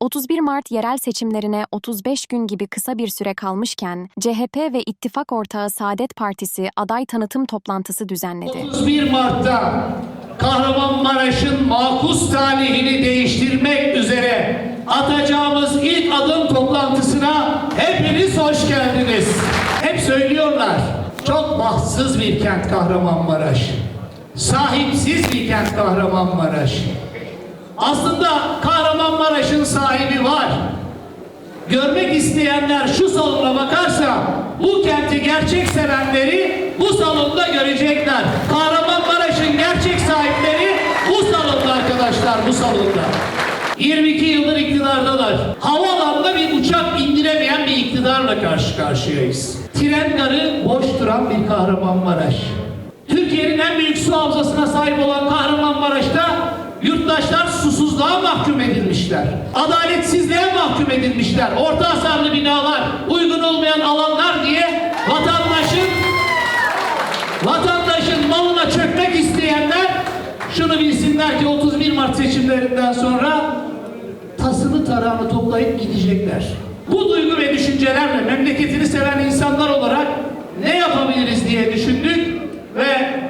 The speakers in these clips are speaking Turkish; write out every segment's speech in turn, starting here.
31 Mart yerel seçimlerine 35 gün gibi kısa bir süre kalmışken CHP ve ittifak ortağı Saadet Partisi aday tanıtım toplantısı düzenledi. 31 Mart'ta Kahramanmaraş'ın makus talihini değiştirmek üzere atacağımız ilk adım toplantısına hepiniz hoş geldiniz. Hep söylüyorlar, çok bahtsız bir kent Kahramanmaraş. Sahipsiz bir kent Kahramanmaraş. Aslında Kahramanmaraş'ın sahibi var. Görmek isteyenler şu salona bakarsa bu kenti gerçek sevenleri bu salonda görecekler. Kahramanmaraş'ın gerçek sahipleri bu salonda arkadaşlar bu salonda. 22 yıldır iktidardalar. Havalanında bir uçak indiremeyen bir iktidarla karşı karşıyayız. Tren garı boş duran bir Kahramanmaraş. Türkiye'nin en büyük su havzasına sahip olan Kahramanmaraş'ta yurttaşlar susuzluğa mahkum edilmişler. Adaletsizliğe mahkum edilmişler. Orta hasarlı binalar, uygun olmayan alanlar diye vatandaşın vatandaşın malına çökmek isteyenler şunu bilsinler ki 31 Mart seçimlerinden sonra tasını tarağını toplayıp gidecekler. Bu duygu ve düşüncelerle memleketini seven insanlar olarak ne yapabiliriz diye düşündük ve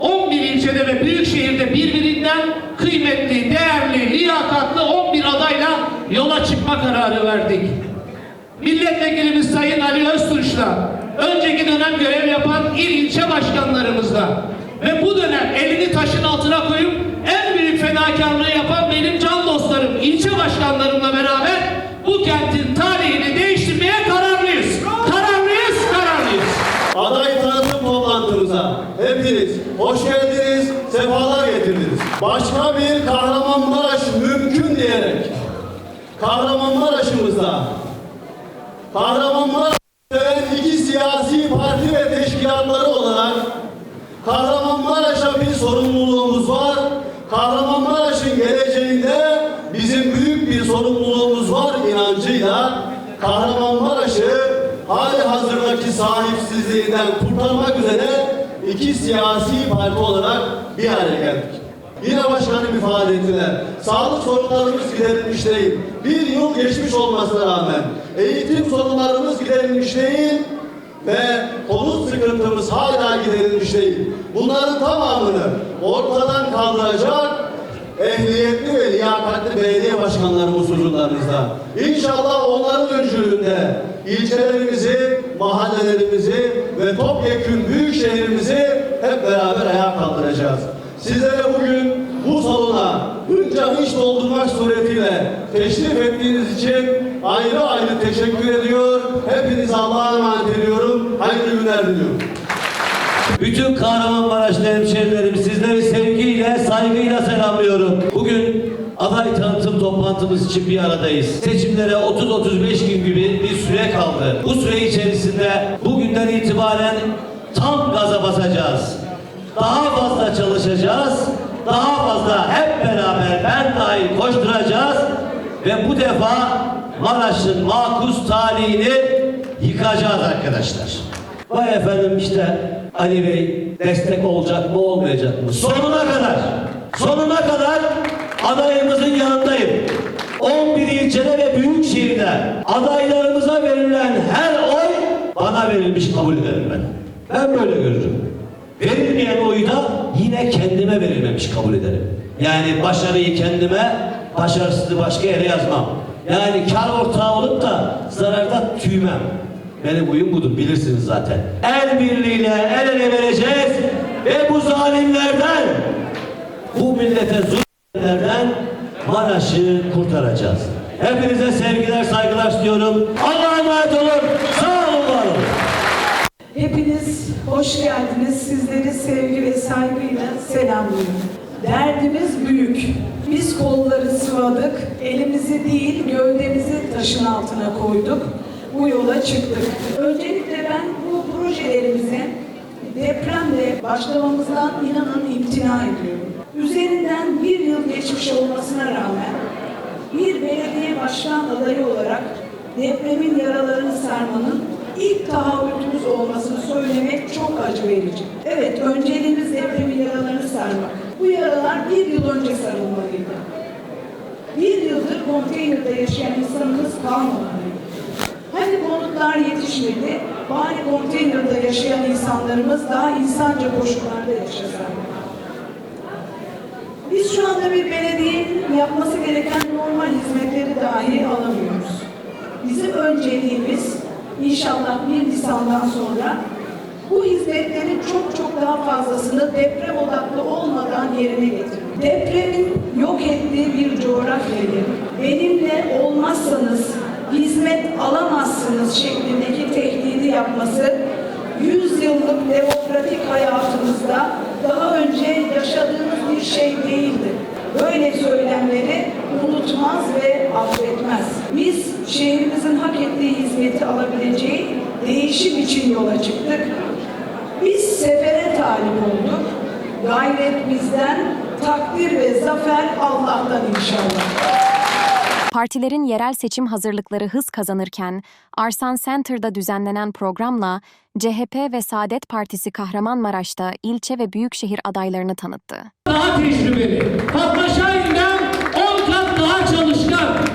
11 ilçede ve büyük şehirde birbirinden kıymetli, değerli, liyakatlı 11 adayla yola çıkma kararı verdik. Milletvekilimiz Sayın Ali Öztunç'la, önceki dönem görev yapan il ilçe başkanlarımızla ve bu dönem elini taşın altına koyup en büyük fedakarlığı yapan benim can dostlarım, ilçe başkanlarımla beraber bu kentin tarihini değiştirmeye hepiniz hoş geldiniz, sefalar getirdiniz. Başka bir Kahramanmaraş mümkün diyerek Kahramanmaraş'ımızda Kahramanmaraş iki siyasi parti ve teşkilatları olarak Kahramanmaraş'a bir sorumluluğumuz var. Kahramanmaraş'ın geleceğinde bizim büyük bir sorumluluğumuz var inancıyla Kahramanmaraş'ı hali hazırdaki sahipsizliğinden kurtarmak üzere iki siyasi parti olarak bir araya geldik. Yine başkanım ifade ettiler. Sağlık sorunlarımız giderilmiş değil. Bir yıl geçmiş olmasına rağmen eğitim sorunlarımız giderilmiş değil ve konut sıkıntımız hala giderilmiş değil. Bunların tamamını ortadan kaldıracak ehliyetli ve liyakatli belediye başkanlarımız huzurlarınızda. İnşallah onların öncülüğünde ilçelerimizi, mahallelerimizi ve topyekün büyük şehrimizi hep beraber ayağa kaldıracağız. Sizlere bugün bu salona hınca hiç doldurmak suretiyle teşrif ettiğiniz için ayrı ayrı teşekkür ediyor. Hepinize Allah'a emanet ediyorum. Hayırlı günler diliyorum. Bütün Kahramanmaraşlı hemşehrilerim sizleri sevgiyle, saygıyla selamlıyorum. Bugün aday tanıtım toplantımız için bir aradayız. Seçimlere 30-35 gün gibi bir süre kaldı. Bu süre içerisinde bugünden itibaren tam gaza basacağız. Daha fazla çalışacağız. Daha fazla hep beraber ben dahil koşturacağız. Ve bu defa Maraş'ın makus talihini yıkacağız arkadaşlar. Vay efendim işte Ali Bey destek olacak mı olmayacak mı? Sonuna kadar, sonuna kadar adayımızın yanındayım. 11 ilçede ve büyük şehirde adaylarımıza verilen her oy bana verilmiş kabul ederim ben. Ben böyle görürüm. Verilmeyen oyu da yine kendime verilmemiş kabul ederim. Yani başarıyı kendime, başarısızlığı başka yere yazmam. Yani kar ortağı olup da zararda tüymem. Benim huyum budur bilirsiniz zaten. El birliğiyle el ele vereceğiz ve bu zalimlerden, bu millete zulümlerden Maraş'ı kurtaracağız. Hepinize sevgiler, saygılar sunuyorum. Allah'a emanet olun. Sağ olun, var olun. Hepiniz hoş geldiniz. Sizleri sevgi ve saygıyla selamlıyorum. Derdimiz büyük. Biz kolları sıvadık, elimizi değil gövdemizi taşın altına koyduk. Bu yola çıktık. Öncelikle ben bu projelerimize depremle başlamamızdan inanın imtina ediyorum. Üzerinden bir yıl geçmiş olmasına rağmen bir belediye başkan adayı olarak depremin yaralarını sarmanın ilk tahammülümüz olmasını söylemek çok acı verici. Evet, önceliğimiz depremin yaralarını sarmak. Bu yaralar bir yıl önce sarılmalıydı. Bir yıldır konteynerde yaşayan insanımız kalmadı. Hani konutlar yetişmedi, bari konteynerde yaşayan insanlarımız daha insanca koşullarda yaşasın. Biz şu anda bir belediyenin yapması gereken normal hizmetleri dahi alamıyoruz. Bizim önceliğimiz inşallah 1 Nisan'dan sonra bu hizmetlerin çok çok daha fazlasını deprem odaklı olmadan yerine getirmek. Depremin yok ettiği bir coğrafyayı benimle olmazsanız hizmet alamazsınız şeklindeki tehdidi yapması 100 yıllık demokratik hayatımızda daha önce yaşadığımız bir şey değildi. Böyle söylemleri unutmaz ve affetmez. Biz şehrimizin hak ettiği hizmeti alabileceği değişim için yola çıktık. Biz sefere talip olduk. Gayret bizden, takdir ve zafer Allah'tan inşallah. Partilerin yerel seçim hazırlıkları hız kazanırken, Arsan Center'da düzenlenen programla CHP ve Saadet Partisi Kahramanmaraş'ta ilçe ve büyükşehir adaylarını tanıttı. Daha tecrübeli. Fatma Şahin'den 10 kat daha çalışkan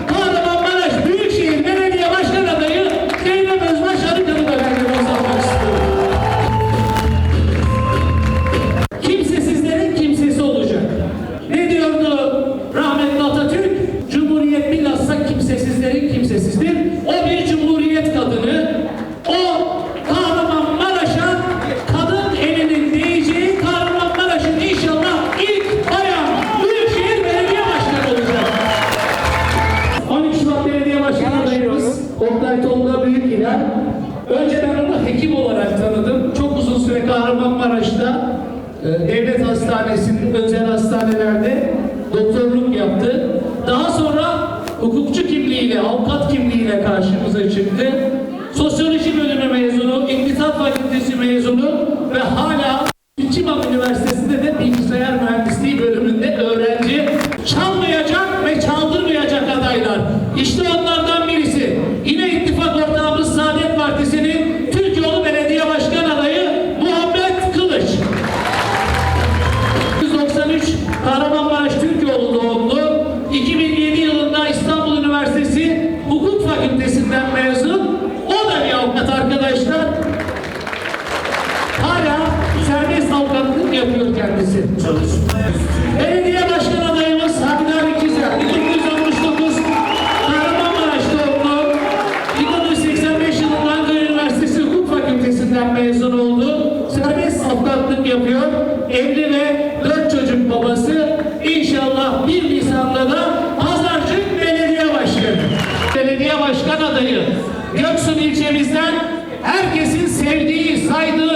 Kahramanmaraş'ta e, devlet hastanesinde, özel hastanelerde doktorluk yaptı. Daha sonra hukukçu kimliğiyle, avukat kimliğiyle karşımıza çıktı. Sosyoloji bölümü mezunu, İktisat Fakültesi mezunu ve hala İçimam Üniversitesi'nde de bilgisayar mühendisliği Kahramanmaraş Türkoğlu doğumlu. 2007 yılında İstanbul Üniversitesi Hukuk Fakültesinden mezun. O da bir avukat arkadaşlar. Hala serbest avukatlık yapıyor kendisi. Belediye adayı. Göksun ilçemizden herkesin sevdiği, saydığı,